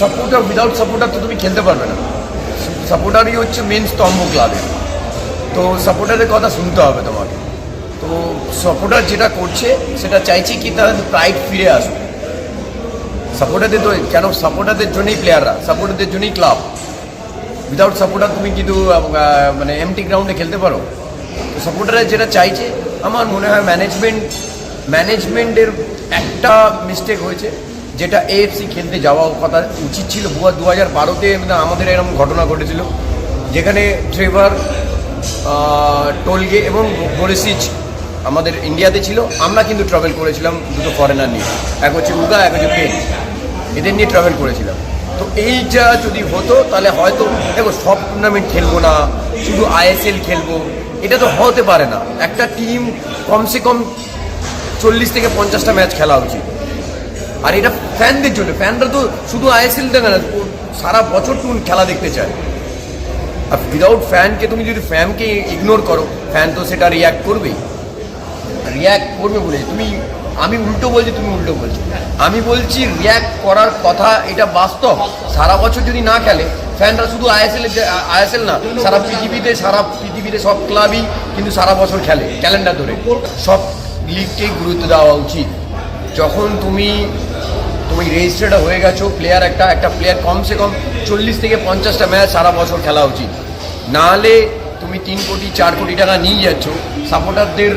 Supporter without supporter তো তুমি খেলতে পারবে না। সাপোর্টারই হচ্ছে মেন স্তম্ভ ক্লাবে তো সাপোর্টারের কথা শুনতে হবে তোমাকে। তো সাপোর্টার যেটা করছে, সেটা চাইছে কি তারা প্রাইড ফিরে আসবে সাপোর্টারদের তো কেন সাপোর্টারদের জন্যই প্লেয়াররা সাপোর্টারদের জন্যই ক্লাব উইদাউট সাপোর্টার তুমি কিন্তু মানে এমটি গ্রাউন্ডে খেলতে পারো। তো সাপোর্টাররা যেটা চাইছে, আমার মনে হয় ম্যানেজমেন্ট ম্যানেজমেন্টের একটা মিস্টেক হয়েছে। যেটা এএফসি খেলতে যাওয়া কথা উচিত ছিল দু হাজার বারোতে আমাদের এরকম ঘটনা ঘটেছিল। যেখানে ট্রেভার টোলগে এবং বোরিসিচ আমাদের ইন্ডিয়াতে ছিল। আমরা কিন্তু ট্রাভেল করেছিলাম দুটো ফরেনার নিয়ে। এক হচ্ছে উগা এক হচ্ছে পেন এদের নিয়ে ট্রাভেল করেছিলাম। তো এইটা যদি হতো, তাহলে হয়তো, দেখো, সব টুর্নামেন্ট খেলব না, শুধু আইএসএল খেলব, এটা তো হতে পারে না। একটা টিম কমসে কম চল্লিশ থেকে পঞ্চাশটা ম্যাচ খেলা উচিত। আর এটা ফ্যানদের জন্য। ফ্যানরা তো শুধু আইএসএল দেখে না সারা বছর তুমি খেলা দেখতে চায়। আর উইদাউট ফ্যানকে তুমি যদি ফ্যানকে ইগনোর করো ফ্যান তো সেটা রিয়াক্ট করবেই। রিয়াক্ট করবে বলে। তুমি, আমি উল্টো বলছি, তুমি উল্টো বলছো। আমি বলছি রিয়াক্ট করার কথা, এটা বাস্তব। সারা বছর যদি না খেলে ফ্যানরা শুধু আইএসএল আইএসএল না, সারা পৃথিবীতে সারা পৃথিবীতে সব ক্লাবই কিন্তু সারা বছর খেলে ক্যালেন্ডার ধরে। সব লিগকেই গুরুত্ব দেওয়া উচিত। যখন তুমি তুমি রেজিস্টার্ড হয়ে গেছো প্লেয়ার একটা একটা প্লেয়ার কমসে কম চল্লিশ থেকে পঞ্চাশটা ম্যাচ সারা বছর খেলা উচিত। নাহলে তুমি তিন কোটি, চার কোটি টাকা নিয়ে যাচ্ছ। সাপোর্টারদের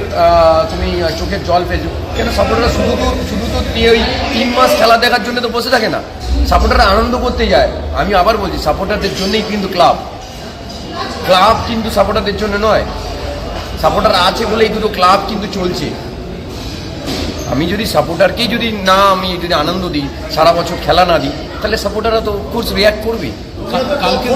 তুমি চোখের জল ফেলছো কেন সাপোর্টাররা শুধু তো শুধু তো ওই তিন মাস খেলা দেখার জন্য তো বসে থাকে না। সাপোর্টাররা আনন্দ করতে যায়। আমি আবার বলছি সাপোর্টারদের জন্যই কিন্তু ক্লাব ক্লাব কিন্তু সাপোর্টারদের জন্য নয়। সাপোর্টার আছে বলেই দুটো ক্লাব কিন্তু চলছে। আমি যদি সাপোর্টারকেই যদি না আমি যদি আনন্দ দিই, সারা বছর খেলা না দিই, তাহলে সাপোর্টাররা তো কোর্স রিয়াক্ট করবে কালকে